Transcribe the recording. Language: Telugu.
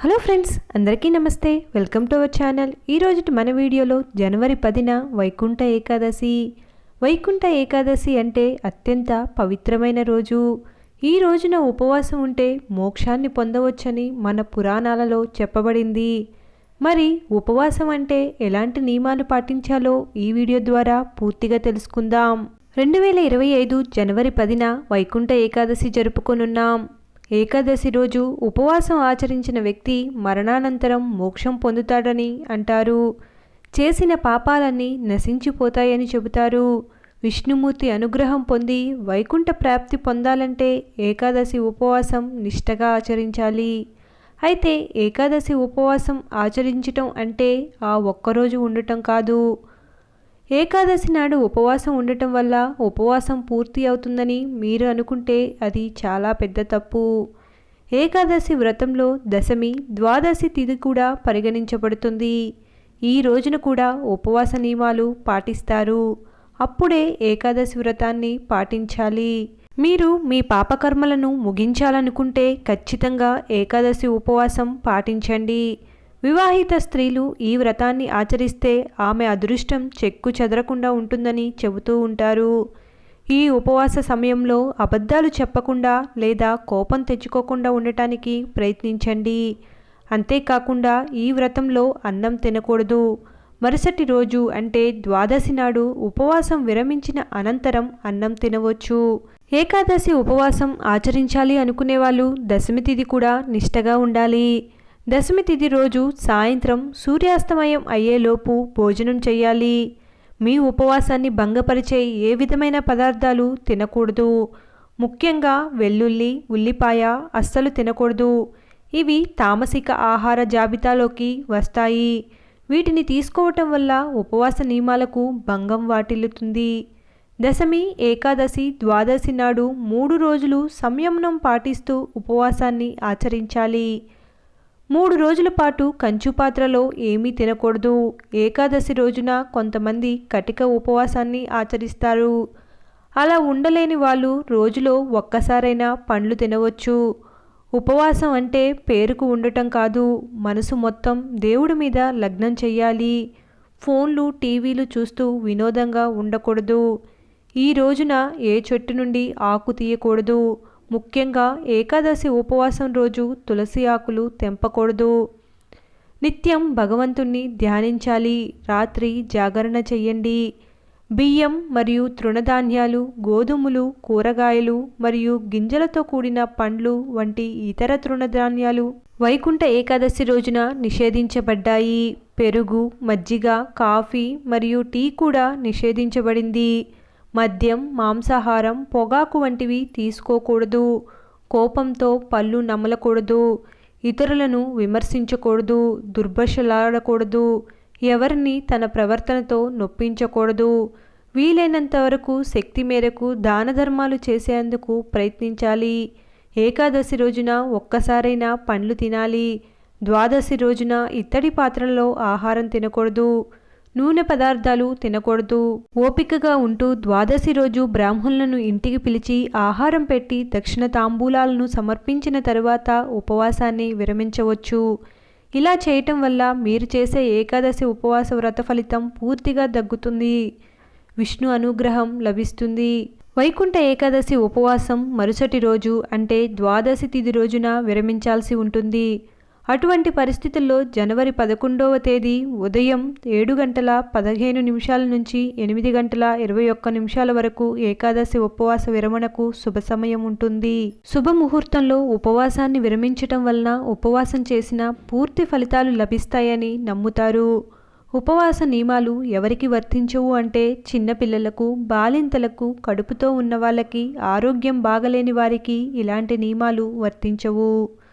హలో ఫ్రెండ్స్ అందరికీ నమస్తే. Welcome to our channel. ఈరోజు మన వీడియోలో జనవరి పదిన వైకుంఠ ఏకాదశి. వైకుంఠ ఏకాదశి అంటే అత్యంత పవిత్రమైన రోజు. ఈ రోజున ఉపవాసం ఉంటే మోక్షాన్ని పొందవచ్చని మన పురాణాలలో చెప్పబడింది. మరి ఉపవాసం అంటే ఎలాంటి నియమాలు పాటించాలో ఈ వీడియో ద్వారా పూర్తిగా తెలుసుకుందాం. రెండు వేల ఇరవై ఐదు జనవరి పదిన వైకుంఠ ఏకాదశి జరుపుకొనున్నాం. ఏకాదశి రోజు ఉపవాసం ఆచరించిన వ్యక్తి మరణానంతరం మోక్షం పొందుతాడని అంటారు. చేసిన పాపాలన్నీ నశించిపోతాయని చెబుతారు. విష్ణుమూర్తి అనుగ్రహం పొంది వైకుంఠ ప్రాప్తి పొందాలంటే ఏకాదశి ఉపవాసం నిష్టగా ఆచరించాలి. అయితే ఏకాదశి ఉపవాసం ఆచరించటం అంటే ఆ ఒక్కరోజు ఉండటం కాదు. ఏకాదశి నాడు ఉపవాసం ఉండటం వల్ల ఉపవాసం పూర్తి అవుతుందని మీరు అనుకుంటే అది చాలా పెద్ద తప్పు. ఏకాదశి వ్రతంలో దశమి ద్వాదశి తిథి కూడా పరిగణించబడుతుంది. ఈ రోజున కూడా ఉపవాస నియమాలు పాటిస్తారు. అప్పుడే ఏకాదశి వ్రతాన్ని పాటించాలి. మీరు మీ పాపకర్మలను ముగించాలనుకుంటే ఖచ్చితంగా ఏకాదశి ఉపవాసం పాటించండి. వివాహిత స్త్రీలు ఈ వ్రతాన్ని ఆచరిస్తే ఆమె అదృష్టం చెక్కు చెదరకుండా ఉంటుందని చెబుతూ ఉంటారు. ఈ ఉపవాస సమయంలో అబద్ధాలు చెప్పకుండా లేదా కోపం తెచ్చుకోకుండా ఉండటానికి ప్రయత్నించండి. అంతేకాకుండా ఈ వ్రతంలో అన్నం తినకూడదు. మరుసటి రోజు అంటే ద్వాదశి నాడు ఉపవాసం విరమించిన అనంతరం అన్నం తినవచ్చు. ఏకాదశి ఉపవాసం ఆచరించాలి అనుకునే వాళ్ళు దశమి తిథి కూడా నిష్టగా ఉండాలి. దశమి తిథి రోజు సాయంత్రం సూర్యాస్తమయం అయ్యేలోపు భోజనం చేయాలి మీ ఉపవాసాన్ని భంగపరిచే ఏ విధమైన పదార్థాలు తినకూడదు. ముఖ్యంగా వెల్లుల్లి ఉల్లిపాయ అస్సలు తినకూడదు. ఇవి తామసిక ఆహార జాబితాలోకి వస్తాయి. వీటిని తీసుకోవటం వల్ల ఉపవాస నియమాలకు భంగం వాటిల్లుతుంది. దశమి ఏకాదశి ద్వాదశి నాడు మూడు రోజులు సంయమనం పాటిస్తూ ఉపవాసాన్ని ఆచరించాలి. మూడు రోజుల పాటు కంచు పాత్రలో ఏమీ తినకూడదు. ఏకాదశి రోజున కొంతమంది కటిక ఉపవాసాన్ని ఆచరిస్తారు. అలా ఉండలేని వాళ్ళు రోజులో ఒక్కసారైనా పండ్లు తినవచ్చు. ఉపవాసం అంటే పేరుకు ఉండటం కాదు. మనసు మొత్తం దేవుడి మీద లగ్నం చెయ్యాలి. ఫోన్లు టీవీలు చూస్తూ వినోదంగా ఉండకూడదు. ఈ రోజున ఏ చెట్టు నుండి ఆకు తీయకూడదు. ముఖ్యంగా ఏకాదశి ఉపవాసం రోజు తులసి ఆకులు తెంపకూడదు. నిత్యం భగవంతుణ్ణి ధ్యానించాలి. రాత్రి జాగరణ చెయ్యండి. బియ్యం మరియు తృణధాన్యాలు గోధుమలు కూరగాయలు మరియు గింజలతో కూడిన పండ్లు వంటి ఇతర తృణధాన్యాలు వైకుంఠ ఏకాదశి రోజున నిషేధించబడ్డాయి. పెరుగు మజ్జిగ కాఫీ మరియు టీ కూడా నిషేధించబడింది. మద్యం మాంసాహారం పొగాకు వంటివి తీసుకోకూడదు. కోపంతో పళ్ళు నమలకూడదు. ఇతరులను విమర్శించకూడదు. దుర్భషలాడకూడదు. ఎవరిని తన ప్రవర్తనతో నొప్పించకూడదు. వీలైనంత వరకు శక్తి మేరకు దాన ధర్మాలు చేసేందుకు ప్రయత్నించాలి. ఏకాదశి రోజున ఒక్కసారైనా పండ్లు తినాలి. ద్వాదశి రోజున ఇత్తడి పాత్రలో ఆహారం తినకూడదు. నూనె పదార్థాలు తినకూడదు. ఓపికగా ఉంటూ ద్వాదశి రోజు బ్రాహ్మణులను ఇంటికి పిలిచి ఆహారం పెట్టి దక్షిణ తాంబూలాలను సమర్పించిన తరువాత ఉపవాసాన్ని విరమించవచ్చు. ఇలా చేయటం వల్ల మీరు చేసే ఏకాదశి ఉపవాస వ్రత ఫలితం పూర్తిగా దగ్గుతుంది విష్ణు అనుగ్రహం లభిస్తుంది. వైకుంఠ ఏకాదశి ఉపవాసం మరుసటి రోజు అంటే ద్వాదశి తిథి రోజున విరమించాల్సి ఉంటుంది. అటువంటి పరిస్థితుల్లో జనవరి పదకొండవ తేదీ ఉదయం ఏడు గంటల పదిహేను నిమిషాల నుంచి ఎనిమిది గంటల ఇరవై ఒక్క నిమిషాల వరకు ఏకాదశి ఉపవాస విరమణకు శుభ సమయం ఉంటుంది. శుభముహూర్తంలో ఉపవాసాన్ని విరమించటం వలన ఉపవాసం చేసిన పూర్తి ఫలితాలు లభిస్తాయని నమ్ముతారు. ఉపవాస నియమాలు ఎవరికి వర్తించవు అంటే చిన్నపిల్లలకు బాలింతలకు కడుపుతో ఉన్న వాళ్ళకి ఆరోగ్యం బాగలేని వారికి ఇలాంటి నియమాలు వర్తించవు.